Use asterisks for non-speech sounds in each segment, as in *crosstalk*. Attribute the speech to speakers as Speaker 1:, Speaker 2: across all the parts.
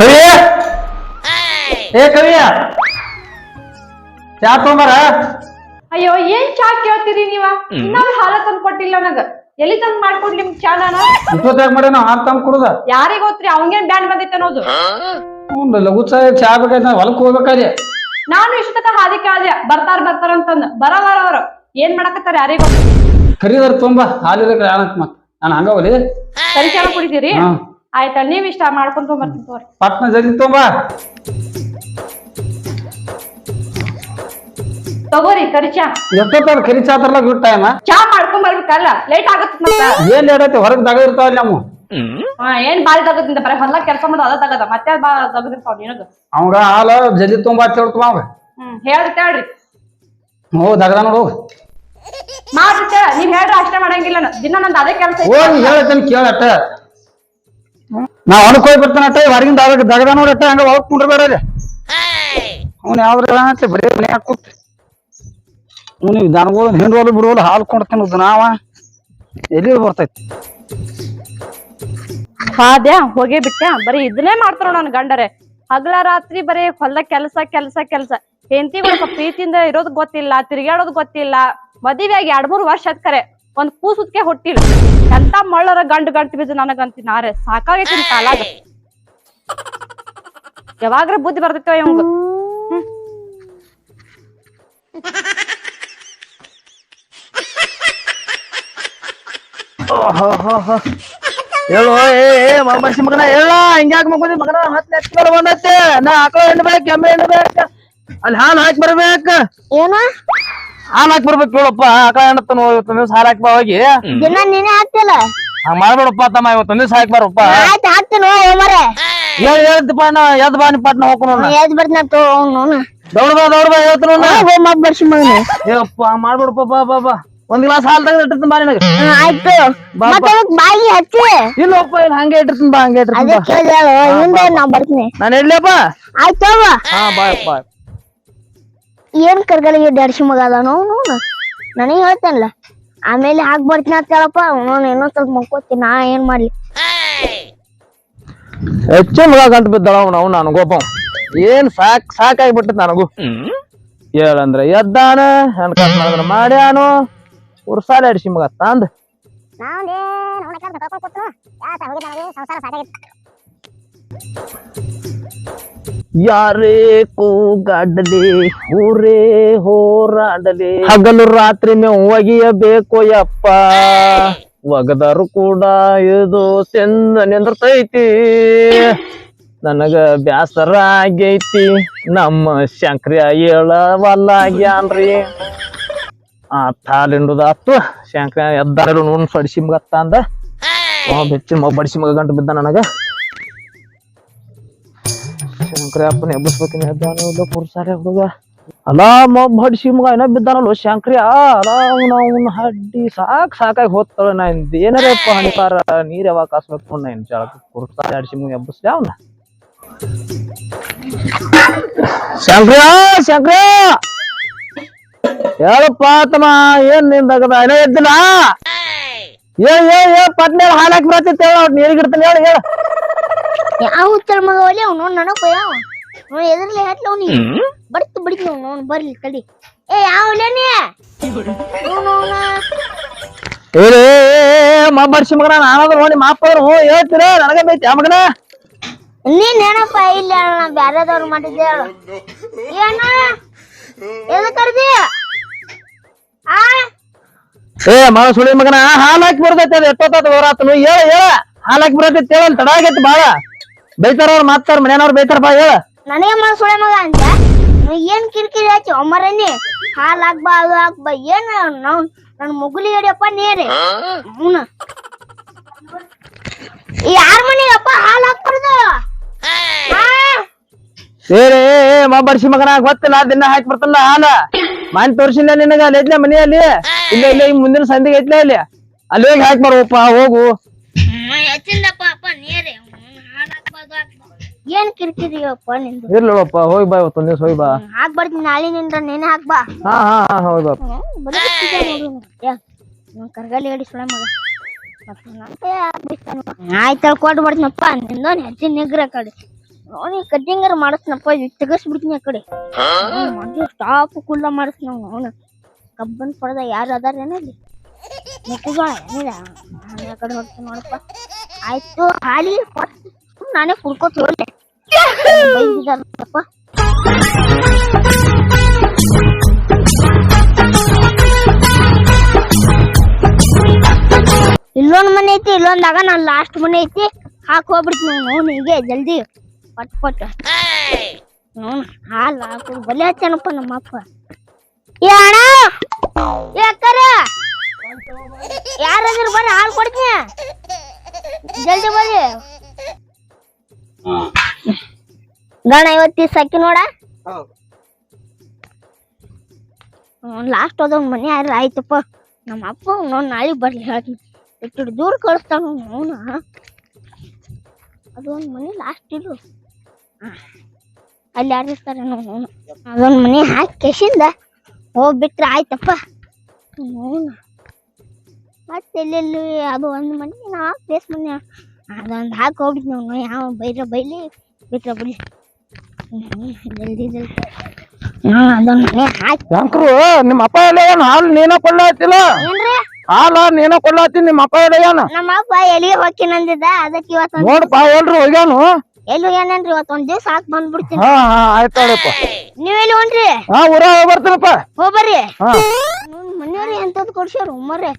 Speaker 1: ಕವಿಯ ಏ ಕವಿಯ ಚಾ ತೊಂಬಾರ
Speaker 2: ಅಯ್ಯೋ ಏನ್ ಚಾ ಕೇಳ್ತೀರಿ ನೀವ? ಇನ್ನೊಂದು ಹಾಲ ತಂದ್ ಕೊಟ್ಟಿಲ್ಲ ನನಗ. ಎಲ್ಲಿ ತಂದ್ ಮಾಡ್ಕೊಡ್ ನಿಮ್ ಚಾ ನಾನು?
Speaker 1: ಇಷ್ಟೊತ್ತಾಗ ಮಾಡಿ ನಾವು ಹಾಲು ತಂದು ಕುಡ್ದ?
Speaker 2: ಯಾರಿಗ್ ಗೊತ್ತ್ರಿ ಅವಂಗೇನ್ ಬ್ಯಾಂಡ್ ಬಂದಿತ್ತ ಅನ್ನೋದು?
Speaker 1: ಹ್ಞೂ ಲಘು ಚಾ ಚಾ ಬೇಕಾಯ್ತು ಹೊಲಕ್ಕೆ ಹೋಗ್ಬೇಕಾದ್ರೆ.
Speaker 2: ನಾನು ಇಷ್ಟ ಹಾದಿ ಕೇಳ್ದೆ ಬರ್ತಾರ ಬರ್ತಾರ ಅಂತಂದ. ಬರ ಬರ ಅವ್ರು. ಏನ್ ಮಾಡಕತ್ತಾರ ಯಾರಿಗ್ ಗೊತ್ತು
Speaker 1: ಕರಿದಾರ ತುಂಬ ಹಾಲಿರಕ್ಕೆ ಯಾನಕ್ ಮತ್ತೆ ನಾನು ಹಂಗವಲಿ
Speaker 2: ಸರಿ ಚಾ ಕುಡಿತೀರಿ ಆಯ್ತಾ ನೀವ್ ಇಷ್ಟ ಮಾಡ್ಕೊಂಡ್ ತೊಗೊಂಬರ್ತೀನಿ ತಗೋರಿ.
Speaker 1: ಪಟ್ನ ಜಲ್ದಿ ತೊಂಬ
Speaker 2: ತಗೋರಿ ಕರಿ ಚಾ
Speaker 1: ಎಷ್ಟೊತ್ತಾಗ ಕರಿ ಚಾ ಇಟ್ಟು ಟೈಮ
Speaker 2: ಚಾ ಮಾಡ್ಕೊಂಡ್ ಬರ್ಬೇಕಲ್ಲ ಲೇಟ್ ಆಗತ್ತ
Speaker 1: ಏನ್ ಲೇಟ್ ಹೊರಗ್ ದಗ ಇರ್ತಾವಲ್ಲ ನಮ್ಮ.
Speaker 2: ಏನ್ ಬಾರಿ ತಗದಿಂದ ಬರೀ ಹೊಲ ಕೆಲಸ ಮಾಡೋದು ಅದ ತಗದ ಮತ್ತೆ ಬಾ ತಗದಿರ್ತಾವ ನಿನಗ
Speaker 1: ಅವಂಗ ಹಾಲ ಜಲ್ದಿ ತುಂಬಾ ಅಂತ ಅವ
Speaker 2: ಹ್ಮ್ ಹೇಳ್ರಿ. ಹೇಳ್ರಿ
Speaker 1: ಹೋ ದಗದ ನೋಡು.
Speaker 2: ಮಾಡ್ರಿ ನೀವ್ ಹೇಳ್ರಿ ಅಷ್ಟೇ ಮಾಡಂಗಿಲ್ಲ ದಿನ ನಂದು ಅದೇ ಕೆಲಸ
Speaker 1: ಹೋಗಿ ಹೇಳ್ತೇನೆ ಕೇಳಟ್ಟ ನಾ ಹೊಲಕ್ಕೆ ಹೋಗಿ ಬರ್ತಾನ ಅಟ್ಟ ಹೊರಗಿಂದ ದಗ ದಗದ ನೋಡಟ್ಟ ಹಂಗ ಒಳಗ್ ಕುಂಡ್ರಬೇಡ ಅವ್ನು ಯಾವ್ದ್ರ ಬರೀ ಮನೆ ಹಾಕುತ್ತ ಅವ್ನು ದನಗಳು ಹಿಂಡ್ರೋಲು ಬಿಡೋಲು ಹಾಲು ಕೊಂಡ್ತಾನ ನಾವ. ಎಲ್ಲಿ ಬರ್ತೈತಿ?
Speaker 2: ಹಾದ್ಯಾ ಹೋಗೇ ಬಿಟ್ಟೆ. ಬರೀ ಇದನ್ನೇ ಮಾಡ್ತಾರ ನನ್ನ ಗಂಡರೆ. ಹಗಲ ರಾತ್ರಿ ಬರೀ ಹೊಲ್ದ ಕೆಲಸ ಕೆಲಸ ಕೆಲಸ. ಹೆಂತಿ ಪ್ರೀತಿಯಿಂದ ಇರೋದು ಗೊತ್ತಿಲ್ಲ ತಿರ್ಗಾಡೋದ್ ಗೊತ್ತಿಲ್ಲ. ಮದುವೆಯಾಗಿ ಎರಡ್ ಮೂರ್ ವರ್ಷ ಅದ್ಕರೆ ಕರೆ. ಒಂದ್ ಕೂಸುದ್ಕೆ ಹೊಟ್ಟಿಲ್ಲ ಎಂತ ಮಳ್ಳರ ಗಂಡು ಗಂಟು ಬಿದ್ದು ನನಗಂತಿ ನಾರೆ. ಸಾಕಾಗೈತಿ ಕಾಲಾಗ ಯಾವಾಗ್ರ ಬುದ್ಧಿ ಬರ್ತೈತೋ ಇವಂಗ.
Speaker 3: ಹೇಳು ಏ ಏ ಮಗಸಿ ಮಗನ ಹೇಳ ಹಿಂಗ್ಯಾಕ ಮಗನ? ಮಗನ ಹತ್ತು ಬಂದತ್ತೆ ನಾ ಆಕಳ ಹೆಣ್ಣು ಬೇಕು ಎಮ್ಮೆ ಹೆಣ್ಣು ಬೇಕು. ಅಲ್ಲಿ ಹಾಲು ಹಾಕಿ ಬರ್ಬೇಕ.
Speaker 4: ಏನ?
Speaker 3: ಹಾಲು ಹಾಕಿ ಬರ್ಬೇಕು ಹೇಳಪ್ಪ. ಆಕಳ ಹೆಣ್ಣತ್ತನು ಇವತ್ತು ದಿವಸ ಹಾಲ್ ಹಾಕಿ ಬಾ ಹೋಗಿ.
Speaker 4: ದಿನ ನೀನೇ ಹಾಕ್ತಿಲ್ಲ
Speaker 3: ಹಂಗ ಮಾಡ್ಬೇಡಪ್ಪ ತಮ್ಮ ಇವತ್ತೊಂದ್ ದಿವಸ ಹಾಕಿ ಬಾರಪ್ಪ.
Speaker 4: ಆಯ್ತು ಹಾಕ್ತೀನಿ ಹೋಗ್ ಮರೆ
Speaker 3: ಹೇಳಿ ಹೇಳ್ತಿಪ್ಪ ನಾ ಎದ್ ಬಾ ಪಟ್ನ
Speaker 4: ಎದ್ ಬರ್ತೀನಿ
Speaker 3: ದೌಡ್ ಬಾ ದೌಡ್ ಬಾ ಹೇಳ್ತಾನ
Speaker 4: ಹೋಗ್ ಮಗ್ ಬರ್ಸಿ ಮಗನ.
Speaker 3: ಏಪ್ಪ ಮಾಡ್ಬೇಡಪ್ಪ ಬಾ ಬಾ ಬಾ. ಒಂದ್ ಗ್ಲಾಸ್ ಹಾಲು ತೆಗೆದು ಇಟ್ಟಿರ್ತೀನಿ ಬಾ ನಿನಗೆ.
Speaker 4: ಆಯ್ತು. ಮತ್ತೆ ಬಾಯಿ ಹಚ್ಚಿ?
Speaker 3: ಇಲ್ಲಪ್ಪ ಇಲ್ಲಿ ಹಂಗೆ ಇಟ್ಟಿರ್ತೀನಿ ಬಾ ಹಂಗೆ ಇಟ್ಟಿರ್ತೀನಿ
Speaker 4: ಕೇಳಿದಳು ಹಿಂದೆ ಬರ್ತೀನಿ.
Speaker 3: ನಾನು ಇಡ್ಲಪ್ಪ
Speaker 4: ಆಯ್ತು ಹೋಗ
Speaker 3: ಹಾ ಬಾಯ್ ಬಾಯ್.
Speaker 4: ಏನ್ ಕರ್ಗಲಿಗೆ ದರ್ಶಿ ಮಗ ಅದ ಅವನು? ನನಗೆ ಹೇಳ್ತೇನಲ್ಲ ಆಮೇಲೆ ಹಾಕ್ ಬರ್ತೀನಿ ಅಂತ ಹೇಳಪ್ಪ ನಾನು ಏನೋ ಸ್ವಲ್ಪ ಮಕ್ಕೋತೀನಿ ನಾ ಏನ್ ಮಾಡ್ಲಿ?
Speaker 3: ಹೆಚ್ಚು ಮಗ ಗಂಟು ಬಿದ್ದಾಳ ನಾವು ಅವ್ನು ನನಗೊಬ್ಬ ಏನ್ ಸಾಕ್ ಸಾಕಾಗ್ಬಿಟ್ಟತ್ ನನಗೂ. ಹೇಳಂದ್ರ ಎದ್ದಾನ ನನ್ ಮಾಡಿದ್ರ ಮಾಡ್ಯಾನು. ಉರ್ಸಾಲ ಅಡಿಸಿ ಮಗ ತಂದ್. ಯಾರೇ ಕೂಗಾಡಲಿ ಊರೇ ಹೋರಾಡಲಿ. ಹಗಲು ರಾತ್ರಿ ಮೇವು ಒಗಿಯಬೇಕು ಯಪ್ಪ. ಒಗದರು ಕೂಡ ಇದು ಚೆಂದ ನಿಂದ್ರತೈತಿ. ನನಗ ಬ್ಯಾಸರ ಆಗೈತಿ. ನಮ್ಮ ಶಂಕ್ರಿಯ ಹೇಳವಲ್ಲಾಗ್ಯಾನ್ರಿ ಆ ತಾಲಿಂಡುದಾತು ಶಂಕ್ರಿಯ ಎದ್ದಾರು ನೋಡ್ ಬಡಿಸಿ ಮಗತ್ತ ಅಂದ ಬೆಚ್ಚಿ ಮಗ ಬಡಿಸಿ ಮಗ ಗಂಟು ಬಿದ್ದ ನನಗ. ಶಂಕರ ಅಪ್ಪನ ಎಬ್ಬಸ್ಬೇಕಿನ ಎದ್ದಾನು ಇಲ್ಲ ಪುರ್ಸಾರೆ ಹುಡುಗ ಅಲ್ಲ ಮೊಬ್ ಹಡ್ಸಿ ಮಗ ಏನೋ ಬಿದ್ದಾನಲ್ಲ ಶಂಕ್ರಿ ಅಲ್ಲ ಅವ್ನ ಅವ್ನ ಹಡ್ಡಿ ಸಾಕ್ ಸಾಕಾಗಿ ಹೋಗ್ತಾಳ ನಾ ಇಂದ್ ಏನಾರಪ್ಪ ಹಾನಿಕಾರ ನೀರ್ ಯಾವಾಗ ಕಾಸ್ಬೇಕು ನಾ ಇನ್ ಜಳಕ ಪುರ್ಸಾರೆ ಹಡ್ಸಿ ಮಗ ಎಬ್ಬಸ್ಲಿ ಅವ್ನ ಶಂಕ್ರಿಯ ಶಂಕ್ರಿಯ ಹೇಳಪ್ಪ ತಮ್ಮ ಏನ್ ನಿಂದಾಗದ ಏನೋ ಎದ್ದಿಲ್ಲ ಏ ಏ ಏ ಪಟ್ನೆ ಹಾಲ್ ಹಾಕಿ ಬರತ್ತಿತ್ತು ಹೇಳ ನೀರಿಗೆ ಇಡ್ತಾನೆ ಹೇಳ ಹೇಳ
Speaker 4: ಯಾವ ಉತ್ತರ ಮಗ ಒಲೆ? ಅವ್ನು ನನಗ್ ಯಾವ ಅವ್ನು ಎದ್ರಲ್ಲಿ ಹಟ್ಲ ನೀ ಬಡ್ತು ಬಡಿತು ಅವ್ನು ಅವ್ನು ಬರ್ಲಿ ತಡಿ ಏ ಯಾವ ಒಲೆನೇ ಅವ್ನು ಅವ್ನ
Speaker 3: ಏ ಮಬ್ಬರ್ಸಿ ಮಗನ ನಾನಾದ್ರು ನೋಡಿ ಮಾಪವ್ರು ಹೇಳ್ತೀರ ನನಗೆ ಬೈತಿ ಆ ಮಗನ?
Speaker 4: ನೀನ್ ಏನಪ್ಪ ಇಲ್ಲ ನಾ ಬ್ಯಾರೆದವ್ರು ಮಾಡಿದ್ದೆ ಹೇಳು. ಏನ ಎದಕ್ ಕರ್ದಿ? ಆ?
Speaker 3: ಏ ಮಗ ಸುಳಿ ಮಗನ ಹಾಲ್ ಹಾಕಿ ಬರ್ತೈತಿ ಅದು ಎಷ್ಟೊತ್ತಾತ ಹೋರಾತನು ಹೇಳ ಹೇಳ. ಹಾಲ್ ಹಾಕಿ ಬರ್ತೈತಿ ಹೇಳ ತಡ ಆಗೈತಿ ಬಾಳ. ಬೈತಾರ ಅವ್ರು ಮಾತಾರ ಮನೆಯವ್ರು ಬೈತಾರಪ್ಪ ಬಾ ಹೇಳ.
Speaker 4: ನನಗೆ ಮಗ ಸುಳೆ ಮಗ ಅಂತ ನೀ ಏನ್ ಕಿರಿಕಿರಿ ಹಾಕಿ ಒಮ್ಮರನಿ? ಹಾಲ್ ಹಾಕ್ಬಾ ಅದು ಹಾಕ್ಬಾ ಏನ್ ನಾವ್ ನನ್ ಮುಗುಲಿ ಹಿಡಿಯಪ್ಪ ನೀರಿ. ಯಾರ ಮನೆಗಪ್ಪ ಹಾಲ್ ಹಾಕ್ಬಾರ್ದು? ಆ?
Speaker 3: ಮಾ ಬರ್ಸಿ ಮಗನ ಗೊತ್ತಿಲ್ಲ ದಿನ ಹಾಕಿ ಬರ್ತಲ್ಲ ಹಾಲ. ಮನ್ ತೋರ್ಸಿಲ್ಲ ನಿನಗ ಅಲ್ಲಿ ಐತ್ಲೆ ಮನೆಯಲ್ಲಿ? ಇಲ್ಲ ಇಲ್ಲ ಈ ಮುಂದಿನ ಸಂದಿಗೆ ಐತ್ಲೆ ಅಲ್ಲಿ ಅಲ್ಲಿ ಹೋಗಿ ಹಾಕಿ ಹೋಗು.
Speaker 4: ಹಚ್ಚಿಲ್ಲಪ್ಪ ಅಪ್ಪ ನೀರಿ. ಏನ್ ಕಿರಿಕಿರಿಯಪ್ಪ ನಿಂದು?
Speaker 3: ಇರ್ಲಪ್ಪ ಹೋಗಿ ಬಾ ಇವತ್ತು ದಿವಸ ಹೋಗಿ ಬಾ.
Speaker 4: ಹಾಕ್ ಹಾಕ್ಬಾರ್ದು ನಾಳಿನಿಂದ ಹಾಕ್ ಬಾ.
Speaker 3: ಹಾ ಹಾ ಹಾ ಹೋಗಿ ಬಾ.
Speaker 4: ಕರ್ಗಲಿ ಹೇಳಿ ಸುಳ ಮಗ. ಆಯ್ತು ಕೊಟ್ಟು ಬರ್ತೀನಪ್ಪ ನಿಂದೊಂದು ಹೆಚ್ಚಿನ ನಿಗ್ರ ಕಡೆ. ನೋಡಿ ಕಟ್ಟಿಂಗರ್ ಮಾಡಿಸ್ನಪ್ಪ ತೆಗಸ್ಬಿಡ್ತೀನಿ ಆ ಕಡೆ. ಸ್ಟಾಪ್ ಕುಲ್ಲ ಮಾಡಿಸ್ ನಾವು ಅವನು ಕಬ್ಬನ್ ಪಡೆದ ಯಾರು ಅದಾರ ಏನಲ್ಲಿ ಮೆಕ್ಕೆಜೋಳ ಏನಿಲ್ಲ ಆ ಕಡೆ ಹೋಗ್ತೀನಿ ನೋಡಪ್ಪ. ಆಯ್ತು ಹಾಲಿ ನಾನೇ ಕುಡ್ಕೋತ ಹೋಗ್ಲೆ. *laughs* ಇಲ್ಲೊಂದ್ ಮನೆ ಐತಿ, ಇಲ್ಲೊಂದಾಗ ನಾನ್ ಲಾಸ್ಟ್ ಮನೆ ಐತಿ. ಹಾಕ್ ಹೋಗ್ಬಿಡ್ತೀನಿ ನೋವು ಹೀಗೆ ಜಲ್ದಿ ಪಟ್ ಪಟ್. ನೋನ್ ಹಾಲ್ ಹಾಕು, ಬಲಿ ಹಚ್ಚನಪ್ಪ ನಮ್ಮ ಅಪ್ಪ ಏ ಅಣ್ಣ! ಏ ಅಕ್ಕರ! ಯಾರಾದ್ರೂ ಬರ್ರಿ ಹಾಳು ಕೊಡ್ತೀನಿ. ಜಲ್ದಿ ಬರ್ರಿ ಗಣ ಇವತ್ತಿ ಸಕ್ಕಿ ನೋಡ. ಲಾಸ್ಟ್ ಹೋದವ್ ಮನೆ ಯಾರು ಆಯ್ತಪ್ಪ. ನಮ್ಮ ಅಪ್ಪ ನೋಡ್ ನಾಳೆ ಬರ್ಲಿ ಹೇಳ್ತೀನಿ. ಇಟ್ಟು ದೂರ ಕಳಿಸ್ತಾನ ಅವನ. ಅದೊಂದು ಮನೆ ಲಾಸ್ಟ್ ಇದು. ಅಲ್ಲಿ ಯಾರು ಇರ್ತಾರೆ ಅವನು. ಅದೊಂದು ಮನೆ ಹಾಕಿ ಕೆಸಿಂದ ಹೋಗ್ಬಿಟ್ರೆ ಆಯ್ತಪ್ಪ. ಅವನು. ಮತ್ತೆ ಎಲ್ಲೆಲ್ಲಿ ಅದು ಒಂದು ಮನೆ ನಾ ಪ್ಲೇಸ್ ಮನೆ. ಅದೊಂದು ಹಾಕಿ ಹೋಗ್ಬಿಟ್ಟು ನಾವು ಯಾವ ಬೈರ ಬೈಲಿ ಬಿಟ್ರ ಬಿಡಿ ಜಲ್ದಿ ಜಲ್ದಿ. ಹಾ ಅದೊಂದು ಹಾಕಿ.
Speaker 3: ಶಂಕರು ನಿಮ್ಮ ಅಪ್ಪ ಎಲ್ಲ ಏನ್ ಹಾಲು ನೀನ ಕೊಡ್ಲಾತಿಲ್ಲ
Speaker 4: ಏನ್ರಿ?
Speaker 3: ಹಾಲ ನೀನ ಕೊಡ್ಲಾತಿ ನಿಮ್ಮ ಅಪ್ಪ ಎಲ್ಲ ಏನ?
Speaker 4: ನಮ್ಮ ಅಪ್ಪ ಹೋಗ್ತೀನಂದಿದ್ದ ಅದಕ್ಕೆ ಇವತ್ತು
Speaker 3: ನೋಡಪ್ಪ ಎಲ್ರು ಹೋಗ್ಯಾನು?
Speaker 4: ಎಲ್ಲಿ ಹೋಗ್ಯಾನೇನ್ರಿ? ಇವತ್ತು ಒಂದ್ ದಿವ್ಸ ಹಾಕಿ ಬಂದ್ಬಿಡ್ತೀನಿ.
Speaker 3: ಹಾ ಹಾ ಆಯ್ತಾಳಪ್ಪ
Speaker 4: ನೀವ್ ಎಲ್ಲಿ ಹೊಂಟ್ರಿ
Speaker 3: ಹಾ ಊರ
Speaker 4: ಹೋಗ್ಬರ್ರಿ
Speaker 3: ಹಾ.
Speaker 4: ಮನೆಯವ್ರಿ ಎಂತದ್ ಕೊಡ್ಸ್ಯಾರ ಉಮ್ಮರ್ರೆ.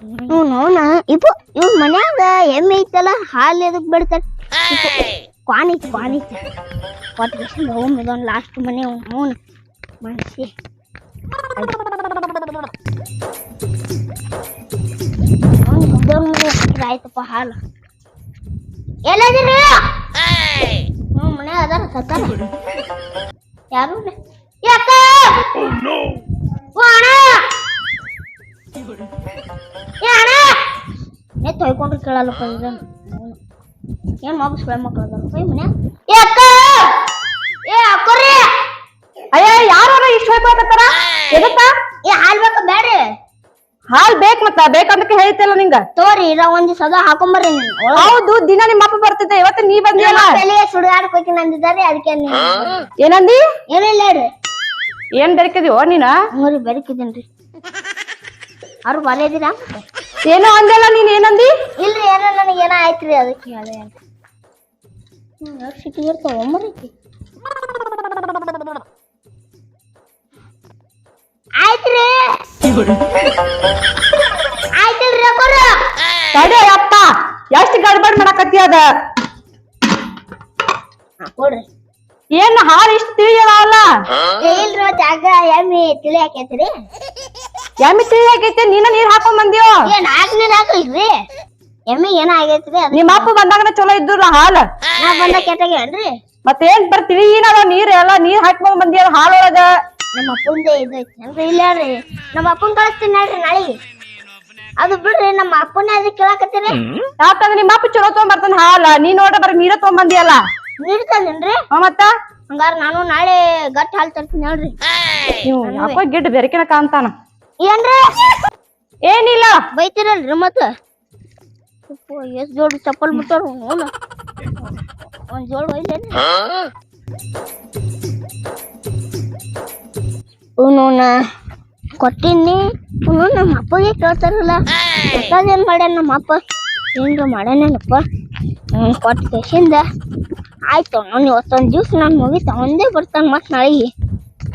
Speaker 4: ಹ್ಞೂ ನೋನ ಇಪ್ಪು ಇವ್ರ ಮನ್ಯಾಗ ಎಮ್ಮೆ ಐತಲ್ಲ ಹಾಲು ಎದಕ್ ಬಿಡ್ತಾರ? ಕ್ವಾನ್ ಐತಿ ಕ್ವಾನ್ ಐತಿ. ಕೊಟ್ಟು ಹೋಮ್ ಇದೊಂದು ಲಾಸ್ಟ್ ಮನೆ ನೋನ್ ಮನ್ಸಿ ದೇವ್ರ ಮನೆ ಹತ್ರ ಆಯ್ತಪ್ಪ ಹಾಲು. ಎಲ್ಲದಿರಿ? ಹ್ಞೂ ಮನೆ ಅದಾರ ಸತ್ತಾರ. ಯಾರು? ಇಲ್ಲ. ಯಾಕ ಓ ಅಣ್ಣ! ಏ ಏ ತೊಯ್ಕೊಂಡ್ರೆ ಕೇಳಲ್ಲಪ್ಪ ಇದನ್ನ ಏನ್ ಮಗಸ್ ಬೆಳೆ ಮಕ್ಳು ಅದಾರಪ್ಪ ಈ ಏ ಅಕ್ಕ! ಏ ಅಕ್ಕರಿ!
Speaker 2: ಅಯ್ಯ ಯಾರು ಇಷ್ಟ ಹೋಗ್ಬೇಕತ್ತಾರ ಎದಕ್ಕ?
Speaker 4: ಏ ಹಾಲ್ ಬೇಕಾ
Speaker 2: ಹಾಲ್ ಬೇಕ್ ಮತ್ತ ಬೇಕಂತ ಹೇಳ್ತಿಲ್ಲ ನಿಂಗ?
Speaker 4: ತೋರಿ ಇರ ಒಂದ್ ಅದ ಹಾಕೊಂಬರ್ರಿ ನೀವು
Speaker 2: ಹೌದು ದಿನ ನಿಮ್ಮ ಅಪ್ಪ ಬರ್ತಿದ್ದೆ ಇವತ್ತು ನೀ ಬಂದಿಲ್ಲ
Speaker 4: ನಮ್ಮ ತಲೆ ಸುಡುಗಾಡಕ್ ಹೋಗಿ ನಂದಿದ್ದಾರೆ ಅದಕ್ಕೆ
Speaker 2: ಏನಂದಿ?
Speaker 4: ಏನಿಲ್ಲ
Speaker 2: ಏನ್ ಬೆರಕಿದ್ಯೋ ನೀನ?
Speaker 4: ಹಂಗ್ರಿ ಬೆರಕಿದ್ದೀನ್ರಿ ಅವ್ರು ಬರೆದಿರಾ
Speaker 2: ಏನೋ ಅಂದಲ್ಲ ನೀನ್ ಏನಂದಿ?
Speaker 4: ಇಲ್ರಿ ಏನೋ ನನಗೆ ಏನೋ ಆಯ್ತ್ರಿ ಅದಕ್ಕೆ ಅದೇ ಅಂತ. ಸಿಟಿ ಇರ್ತಾವ ಒಮ್ಮರಿಕಿ ಆಯ್ತ್ರಿ. ಆಯ್ತಿಲ್ರಿ ಅಕ್ಕೋರ
Speaker 2: ತಡೆ ಅಪ್ಪ ಎಷ್ಟ್ ಗಡ್ಬಡ್ ಮಾಡಕತ್ತಿ ಅದ?
Speaker 4: ಕೊಡ್ರಿ.
Speaker 2: ಏನ್ ಹಾಲು ಇಷ್ಟ ತಿಳಿಯಲ್ಲ
Speaker 4: ಏ ಇಲ್ರಿ ಜಾಗ ಎಮ್ಮಿ ತಿಳಿ ಹಾಕೈತ್ರಿ
Speaker 2: ಎಮ್ಮಿ ತಿಳಿ ಹಾಕೈತಿ ನೀನ ನೀರ್ ಹಾಕೊಂಡ್ ಬಂದಿಯೋ
Speaker 4: ಏನ್ ನಾಲ್ಕು ನೀರ್ ಹಾಕಲ್ರಿ. ಎಮ್ಮಿ ಏನ ಆಗೈತ್ರಿ ಅದ್
Speaker 2: ನಿಮ್ಮ ಅಪ್ಪ ಬಂದಾಗ ಚಲೋ ಇದ್ದು ಹಾಲ್?
Speaker 4: ನಾ ಬಂದ ಕೆಟ್ಟಾಗೇನ್ರಿ
Speaker 2: ಮತ್ತೇನ್ ಬರ್ ತಿಳಿ ಏನದ ನೀರ್ ಎಲ್ಲ ನೀರ್ ಹಾಕೊಂಡ್ ಬಂದಿಯಲ್ಲ ಹಾಲೊಳಗ?
Speaker 4: ನಮ್ಮ ಅಪ್ಪಂದೇ ಇದೈತಿ ಅಂದ್ರೆ ಇಲ್ಲ ರೀ. ನಮ್ಮ ಅಪ್ಪನ್ ಕಳಿಸ್ತೀನಿ ನೋಡ್ರಿ ನಾಳೆಗೆ. ಅದು ಬಿಡ್ರಿ ನಮ್ಮ ಅಪ್ಪನೇ ಅದಕ್ಕೆ ಕೇಳಾಕತ್ತೀರಿ.
Speaker 2: ಯಾಕಂದ್ರೆ ನಿಮ್ಮ ಅಪ್ಪ ಚಲೋ ತಗೊಂಡ್ ಬರ್ತಾನ ಹಾಲ ನೀ ನೋಡ ಬರ ನೀರ ತಗೊಂಡ್ ಬಂದಿಯಲ್ಲ
Speaker 4: ನೀಡ್ತಾನೇನ್ರಿ
Speaker 2: ಹಾ ಮತ್ತ?
Speaker 4: ಹಂಗಾರ ನಾನು ನಾಳೆ ಗಟ್ಟ ಹಾಲ್ ತರ್ತೀನಿ ಹೇಳ್ರಿ.
Speaker 2: ನೀವು ಯಾಕೋ ಗಿಡ್ ಬೆರಕಿನ ಕಾಂತಾನ
Speaker 4: ಏನ್ರಿ?
Speaker 2: ಏನಿಲ್ಲ.
Speaker 4: ಬೈತಿರಲ್ರಿ ಮತ್ತ? ಎಷ್ಟ್ ಜೋಡಿ ಚಪ್ಪಲ್ ಬಿಟ್ಟಾರ ಅವನು ಒಂದ್ ಜೋಡ್ ಒಯ್ಲೇನ್ರಿ ಅವನು ನಾ ಕೊಟ್ಟಿನಿ. ಅವನು ನಮ್ಮ ಅಪ್ಪಗೆ ಕೇಳ್ತಾರಲ್ಲ. ಏನ್ ಮಾಡ್ಯಾನ ನಮ್ಮ ಅಪ್ಪ? ಏನ್ರ ಮಾಡ್ಯಾನೇನಪ್ಪ? ಹ್ಮ್ ಕೊಟ್ಟ ಕೇಶಿಂದ ಆಯ್ತು ನಾನು ಇವತ್ತೊಂದು ದಿವ್ಸ ನಾನು ಮುಗಿತ. ಒಂದೇ ಬರ್ತಾನೆ ಮತ್ತೆ ನಾಳೆಗೆ.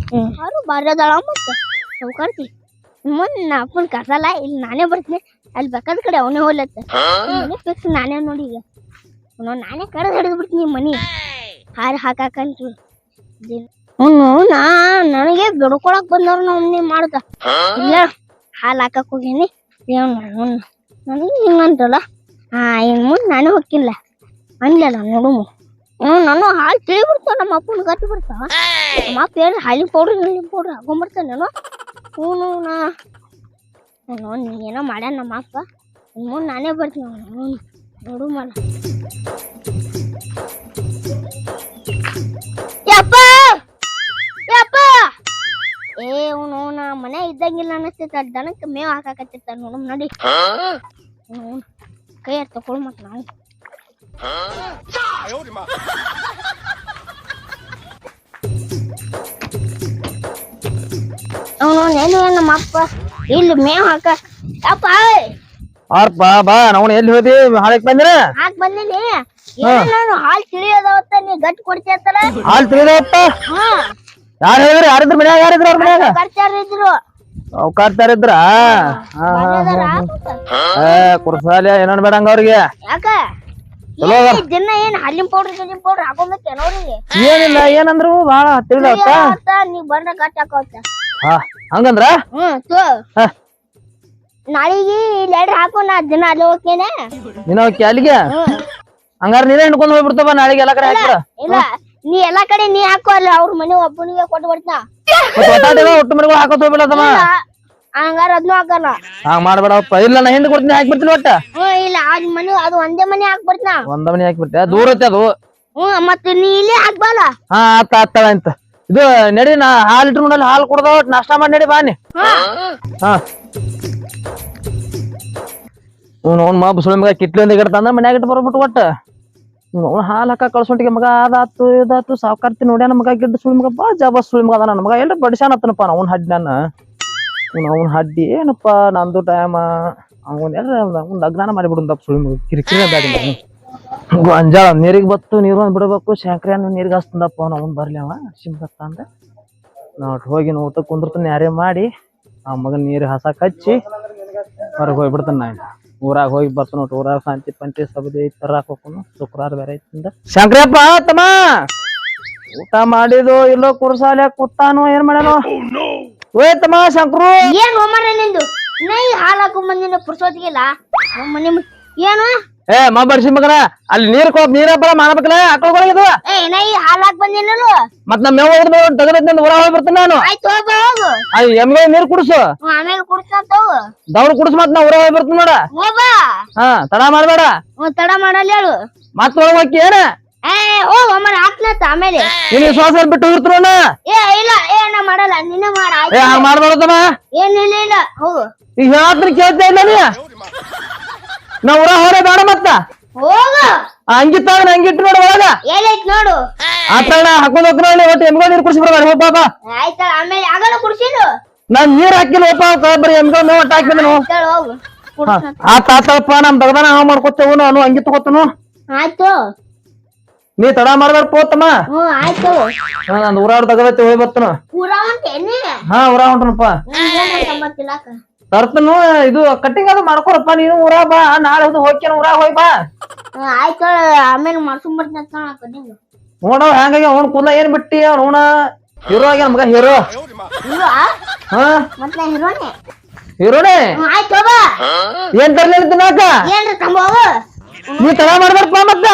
Speaker 4: ಹ್ಞೂ ಯಾರು ಬಾರಿ ಅದಾಳ ಮತ್ತೆ? ಸೌಕರ್ತಿ ಮುಂದೆ ನಾ ಅಪ್ಪನ ಕಸಲ್ಲ ಇಲ್ಲಿ ನಾನೇ ಬರ್ತೀನಿ. ಅಲ್ಲಿ ಬೇಕಾದ ಕಡೆ ಅವನೇ ಹೋಗ್ಲತ್ತ. ಮನೆ ಫಿಕ್ಸ್ ನಾನೇ ನೋಡಿ ಈಗ. ಅವ್ನು ನಾನೇ ಕಡೆ ಹಿಡಿದು ಬಿಡ್ತೀನಿ ಮನಿ. ಹಾರಿ ಹಾಕಾಕಂತ ಅವನು ನಾ ನನಗೆ ಬಿಡ್ಕೊಳಕ್ ಬಂದವ್ರು ನಾವು ನೀ ಮಾಡ್ದ. ಇಲ್ಲ ಹಾಲು ಹಾಕಕ್ ಹೋಗೀನಿ. ಏನು ನನಗೆ ಹಿಂಗಂತಲ್ಲ ಹಾ ಇನ್ ಮುಂದೆ ನಾನೇ ಹೋಗಿಲ್ಲ ಅನ್ಲಲ್ಲ ನೋಡು ನಾನು ಹಾಲು ತಿಳಿಬಿಡ್ತಾವ ನಮ್ಮ ಅಪ್ಪನ ಗಟ್ಟಿ ಬಿಡ್ತಾವ ನಮ್ಮ ಅಪ್ಪ ಏನು ಹಾಲಿನ ಪೌಡ್ರ್ ಹಾಲಿನ ನಾನು. ಹ್ಞೂ ನಾ ನಾನು ನೀ ಏನೋ ಮಾಡ್ಯಾನ ನಮ್ಮ ಅಪ್ಪ. ಇನ್ ಮುಂದೆ ನಾನೇ ಬರ್ತೀನಿ ಅವನು. ನೋಡು ಮಾಡ. ಯಪ್ಪ! ಯಪ್ಪ! ಏ ಅವನು ನಾ ಮನೆ ಇದ್ದಂಗಿಲ್ಲ ಅನ್ನಿಸ್ತೈತ. ದನಕ್ಕೆ ಮೇವ್ ಹಾಕಾಕತ್ತಿರ್ತಾನ ನೋಡು ನೋಡಿ. ಕೈ ತಗೊಳ್ ಮತ್ ನಾವು ಅವನು ನೆನು ನಮ್ಮ ಅಪ್ಪ? ಇಲ್ಲಿ ಮೇವ್ ಹಾಕ. ಅಪ್ಪ
Speaker 3: ಆರ್ಪ ಬಾ ನಾವು ಎಲ್ಲಿ ಹೋದಿ? ಹಾಳಕ್ ಬಂದಿರ
Speaker 4: ಹಾಕ್ ಬಂದಿನಿ. ಏನೋ ನಾನು ಹಾಲ್ ತಿಳಿಯೋದವತ್ತ? ನೀ ಗಟ್ಟಿ ಕೊಡ್ತೀಯತ್ತಲ್ಲ
Speaker 3: ಹಾಲ್
Speaker 4: ಹಾ.
Speaker 3: ಯಾರು ಹೇಳಿದ್ರಿ? ಯಾರಿದ್ರು ಮನ್ಯಾಗ ಯಾರಿದ್ರ ಅವ್ರ ಮನ್ಯಾಗ?
Speaker 4: ಖರ್ಚಾರ ಇದ್ರು.
Speaker 3: ಅವ್ಕಾರ್ತಾರ ಇದ್ರ?
Speaker 4: ಬಂದದಾರ
Speaker 3: ಕುರ್ಸಾಲಿ ಏನನ್ ಬೇಡಂಗ ಅವ್ರಿಗೆ?
Speaker 4: ಏನ್ ದಿನ ಏನ್ ಹಾಲಿನ ಪೌಡರ್ ಗಿಲ್ಲಿನ ಪೌಡ್ರ್ ಹಾಕೊಂಬೇಕೇನ ಅವ್ರಿಗೆ?
Speaker 3: ಏನಿಲ್ಲ ಏನಂದ್ರು ಬಾಳ ತಿಳಿದ
Speaker 4: ಅವತ್ತ ನೀ ಬಂದ್ರ ಗಟ್ಟಿ ಹಾಕೋತ
Speaker 3: ಹಾ. ಹಂಗಂದ್ರ?
Speaker 4: ಹ್ಮ್ ತೋ.
Speaker 3: ಹಾ.
Speaker 4: ನಾಳಿಗೆ ಲೆಟರ್ ಹಾಕು ನಾ ದಿನ ಅಲ್ಲಿ ಹೋಗ್ತೇನೆ.
Speaker 3: ನೀನ ಅಲ್ಲಿಗೆ? ಹಂಗಾರ ನೀನೇ ಹಿಡ್ಕೊಂಡ್ ಹೋಗ್ಬಿಡ್ತವ ನಾಳೆಗೆ ಎಲ್ಲ ಕಡೆ ಹಾಕ್ಬಿಡ.
Speaker 4: ಇಲ್ಲ ನೀ ಎಲ್ಲಾ ಕಡೆ ನೀ ಹಾಕೋ ಅಲ್ಲ ಅವ್ರ ಮನೆ ಒಬ್ಬನಿಗೆ ಕೊಟ್ಟು ಬಿಡ್ತಾ.
Speaker 3: ಮತ್ತ ಒಟ್ಟು ಮನೆಗಳು ಹಾಕೋತ್
Speaker 4: ಹಂಗಾರ ಅದ್ನು ಹಾಕಲ್ಲ.
Speaker 3: ಹಂಗ ಮಾಡ್ಬೇಡಪ್ಪ. ಇಲ್ಲ ನಾ ಹಿಂದ್ ಕೊಡ್ತೀನಿ ಹಾಕ್ಬಿಡ್ತೀನಿ ಒಟ್ಟ.
Speaker 4: ಹ್ಮ್ ಇಲ್ಲ ಅದ್ ಮನೆ ಅದು ಒಂದೇ ಮನೆ ಹಾಕ್ಬಿಡ್ತಾ
Speaker 3: ಒಂದ ಮನೆ ಹಾಕ್ಬಿಡ್ತೀಯ ದೂರ ಐತೆ ಅದು.
Speaker 4: ಹ್ಮ್ ಮತ್ತ ನೀ ಇಲ್ಲೇ ಹಾಕ್ಬಲ್ಲ
Speaker 3: ಹಾ ಆತ ಆತಳ ಅಂತ. ಇದು ನಡಿ ನಾ ಹಾಲು ಇಟ್ರು ನೋಡಲ್ಲ ಹಾಲು ಕುಡ್ದ ನಾಷ್ಟ ಮಾಡಿ ನಡಿ ಬಾನಿ ಹಾ. ಅವ್ನು ಮಾ ಸುಳಿ ಮಗ ಕಿಟ್ಲಿ ಒಂದ್ ಇಗಡ್ತ ಅಂದ್ರ ಮನ್ಯಾಗ ಇಟ್ಟು ಬರ್ಬಿಟ್ಟು ಒಟ್ಟ. ಅವ್ನ ಹಾಲು ಹಾಕ ಕಳ್ಸೊಂಟಿಗೆ ಮಗ ಅದಾತು ಇದಾತು ಸಾವ್ಕಾರ್ತಿ ನೋಡ್ಯಾನ ಮಗ ಗಿಡ್ಡ ಸುಳಿ ಮಗ ಬಾ ಜಾಬ ಸುಳಿ ಮಗ ಅದ ನನ್ನ ಮಗ. ಎಲ್ಲ ಬಡಿಸ್ಯಾನ ಅತ್ತನಪ್ಪ ಅವ್ನ ಹಡ್ಡಿ ನನ್ನ ಅವ್ನ ಅವ್ನ ಹಡ್ಡಿ ಏನಪ್ಪ ನಂದು ಟೈಮ ಅವನ್ ಎಲ್ಲ ಅವ್ನ ಲಗ್ನ ಮಾಡಿಬಿಡುಂದಪ್ಪ ಸುಳಿ ಮಗ. ಕಿರಿಕಿರಿ ಬ್ಯಾಡಿ ನಾನು ಅಂಜಾಳ ನೀರಿಗೆ ಬತ್ತು ನೀರು ಒಂದ್ ಬಿಡಬೇಕು ಶಂಕರಿ ಹಣ್ಣು ನೀರಿಗೆ ಹಸ್ತಂದಪ್ಪ ಅವ್ನು ಅವ್ನು ಬರ್ಲಿ ಅವ ಸಿಂಬತ್ತ ಅಂದ. ನೋಟ್ ಹೋಗಿ ಊಟ ಕುಂದಿರ್ತಾನೆ ಯಾರೇ ಮಾಡಿ ಆ ಮಗನ ನೀರು ಹಸ ಹಚ್ಚಿ ಹೊರಗೆ ಹೋಗ್ಬಿಡ್ತಾನೆ ನಾ ಊರಾಗ ಹೋಗಿ ಬರ್ತಾನ ನೋಟ್ ಊರಾಗ ಶಾಂತಿ ಪಂಚಿ ಸಬದಿ ಐತಿ ತರಾಕ್ ಹೋಗ್ಕೊಂಡು ಶುಕ್ರವಾರ ಬೇರೆ ಐತಿಂದ ಶಂಕರಪ್ಪ ತಮ್ಮ ಊಟ ಮಾಡಿದು ಇಲ್ಲೋ ಕುರ್ಸಾಲೆ ಕೂತಾನು ಏನ್ ಮಾಡೋ ಓಯ್ ತಮ್ಮ ಶಂಕರು!
Speaker 4: ಏನ್ ಹೋಮರ ನಿಂದು? ನೈ ಹಾಲಾಕು ಮಂದಿನ ಹಾಕೊಂಡ್ ಬಂದಿನ ಪುರ್ಸೋತಿಗಿಲ್ಲ? ನಮ್ಮ ಮನೆ ಏನು?
Speaker 3: ಏ ಮಾ ಬರ್ಸಿ ಮಗನ. ಅಲ್ಲಿ ನೀರ್ ಕೊ ನೀರ ಬರ ಮಾಡ್ಬೇಕಲ್ಲ ಆಕಳ್ಗಳಿದು
Speaker 4: ಏ ನಾ ಈ ಹಾಲ್ ಹಾಕ್ ಬಂದಿನಲ್ಲ
Speaker 3: ಮತ್ ನಮ್ಮ ಮೇವ ಊರ ಹೋಗಿ ಬರ್ತಾನೆ ನಾನು.
Speaker 4: ಆಯ್ತು ಹೋಗ ಹೋಗು.
Speaker 3: ಅಯ್ಯ ಎಮ್ಗೆ ನೀರ್ ಕುಡ್ಸು.
Speaker 4: ಆಮೇಲೆ ಕುಡ್ಸ್ತಾನ ಹೋಗು.
Speaker 3: ದವ್ರು ಕುಡ್ಸ್ ಮತ್ ನಾ ಊರ ಹೋಗಿ ಬರ್ತೀನಿ ನೋಡ.
Speaker 4: ಹೋಗ.
Speaker 3: ಹಾ ತಡ ಮಾಡ್ಬೇಡ.
Speaker 4: ತಡ ಮಾಡಲ್ಲ ಹೇಳು.
Speaker 3: ಮತ್ ಒಳಗ್ ಹೋಗಿ ಏನ
Speaker 4: ಏ ಓ ಹೋಮರ ಹಾಕ್ಲತ್ತ ಆಮೇಲೆ.
Speaker 3: ಶ್ವಾಸ ಬಿಟ್ಟು ಹೋಗಿರ್ತಾನ
Speaker 4: ಏ ಇಲ್ಲ ಏ ನಾ ಮಾಡಲ್ಲ. ನಿನ್ನ ಮಾಡ
Speaker 3: ಏ
Speaker 4: ಏನಿಲ್ಲ ಇಲ್ಲ ಹೋಗು.
Speaker 3: ಈಗ ಹೇಳತ್ರ ಕೇಳ್ತಾ ಇಲ್ಲ ನೀ ನಾ ಊರ ಹೊರ ಬೇಡ ಮತ್ತ.
Speaker 4: ಹೋಗು.
Speaker 3: ಹಂಗಿತ್ತಾಗ ಹಂಗಿಟ್ಟು ನೋಡು ಒಳಗ.
Speaker 4: ಎಲ್ಲೈತ್ ನೋಡು.
Speaker 3: ಆತಳ ಹಾಕೊಂಡ್ ಹೇಳಿ ಒಟ್ಟು ಎಮ್ಗೋ ನೀರು ಕುಡಿಸಿ ಬರ್ಬಾರ ಹೋಗ್ ಬಾಬಾ.
Speaker 4: ಆಯ್ತ ಆಮೇಲೆ ಆಗಲ್ಲ ಕುಡ್ಸಿಲು
Speaker 3: ನಾನ್ ನೀರ್ ಹಾಕಿಲ್ಲ ಹೋಪ ಬರೀ ಎಮ್ಗೋ ಮೇವ್ ಒಟ್ಟು ಹಾಕಿ ಬಂದನು
Speaker 4: ಹೇಳು ಹೋಗು. ಆ
Speaker 3: ಆತ ಆತಪ್ಪ ನಮ್ ದಗದಾನ ಹಾವ್ ಮಾಡ್ಕೊತೇವು ನಾನು ಹಂಗಿ ತಗೋತನು
Speaker 4: ಆಯ್ತು.
Speaker 3: ನೀ ತಡ ಮಾಡ್ಬೇಡ ಪೋತಮ್ಮ.
Speaker 4: ಹ್ಮ್ ಆಯ್ತು.
Speaker 3: ಹಾ ನಂದ್ ಊರಾಡ್ ತಗದೈತಿ ಹೋಗಿ ಬರ್ತನ.
Speaker 4: ಪೂರ ಹೊಂಟೇನಿ
Speaker 3: ಹಾ ಊರ ಹೊಂಟನಪ್ಪ ತರ್ತನು ಇದು ಕಟ್ಟಿಂಗ್ ಅದು ಮಾಡ್ಕೊರಪ್ಪ ನೀನು ಊರ ಬಾ ನಾಳೆ ಅದು ಹೋಗ್ಯಾನ ಊರಾಗ ಹೋಗಿ ಬಾ.
Speaker 4: ಆಯ್ತು ಆಮೇಲೆ ಮಾಡ್ಕೊಂಡ್ ಬರ್ತೀನಿ
Speaker 3: ನೋಡವ್ ಹ್ಯಾಂಗಾಗಿ ಅವ್ನ ಕೂದಲ ಏನ್ ಬಿಟ್ಟಿ ಅವ್ನ ಹೀರೋ ಆಗ್ಯಾನ ಮಗ ಹೀರೋ.
Speaker 4: ಹೀರೋನೆ.
Speaker 3: ಏನ್ ತರ್ಲಿ ತಿನ್ನಾಕ? ನೀ ತಡ ಮಾಡ್ಬೇಡಪ್ಪ ಮತ್ತ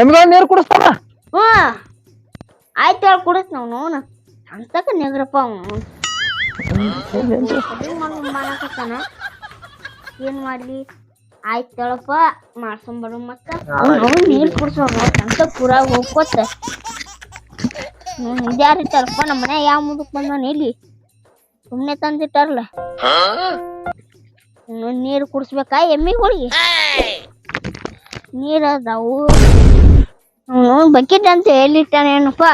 Speaker 3: ಎಮ್ಗೆ ನೀರ್ ಕುಡಿಸ್ತಾನ
Speaker 4: ಆಯ್ತು ಕುಡಿಸ್ ನಾವು ನೋನ ಅಂತಕ ನೆಗ್ರಪ್ಪ ಅವನು? ಮಾಡಕತ್ತಾನ ಏನ್ ಮಾಡ್ಲಿ? ಆಯ್ತು ಹೇಳಪ್ಪ ಮಾಡ್ಸೊಂಬರು ಮತ್ತ. ಅವ್ನು ನೀರ್ ಕುಡ್ಸೋಣ ಅಂತ ಪೂರ ಹೋಗ್ಕೋತ. ಹ್ಮ್ ಇದ್ಯಾರ ಇಟ್ಟಾರಪ್ಪ ನಮ್ಮ ಮನೆ ಯಾವ ಮುಂದಕ್ ಬಂದವನ ಇಲ್ಲಿ ಸುಮ್ನೆ ತಂದಿಟ್ಟಾರಲ್ಲ ನೀರ್ ಕುಡಿಸ್ಬೇಕಾ ಎಮ್ಮಿಗಳಿಗೆ ನೀರ್ ಅದಾವು. ಬಕೆಟ್ ಅಂತ ಎಲ್ಲಿಟ್ಟಾನೇನಪ್ಪ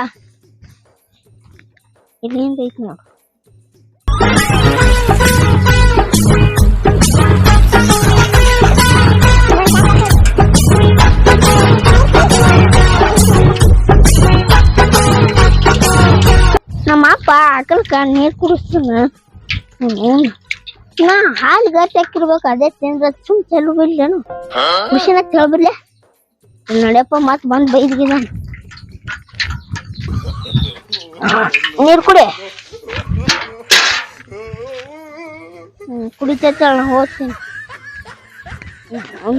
Speaker 4: ಇಲ್ಲಿಂದ ಐತಿ ನೋಡು ನಮ್ಮ ಅಪ್ಪ ಆಕಲ್ಕ ನೀರ್ ಕುಡಿಸ್ತಾನ ಅವ್ನು ನಾ ಹಾಲು ಗಟ್ಟಿ ಹಾಕಿರ್ಬೇಕು ಅದೇ ತಿಂದ್ರ ಸುಮ್ ಚೆಲ್ಲು ಬಿಡ್ಲೇನು ಖುಷಿನ ಕೇಳ್ಬಿಡ್ಲೆ ನಡೆಯಪ್ಪ ಮತ್ ಬಂದ್ ಬೈದ್ಗಿದ ನೀರು ಹ್ಞೂ ಕುಡಿತೈತೆ ಅಣ್ಣ ಹೋಗ್ತೀನಿ ಹ್ಞೂ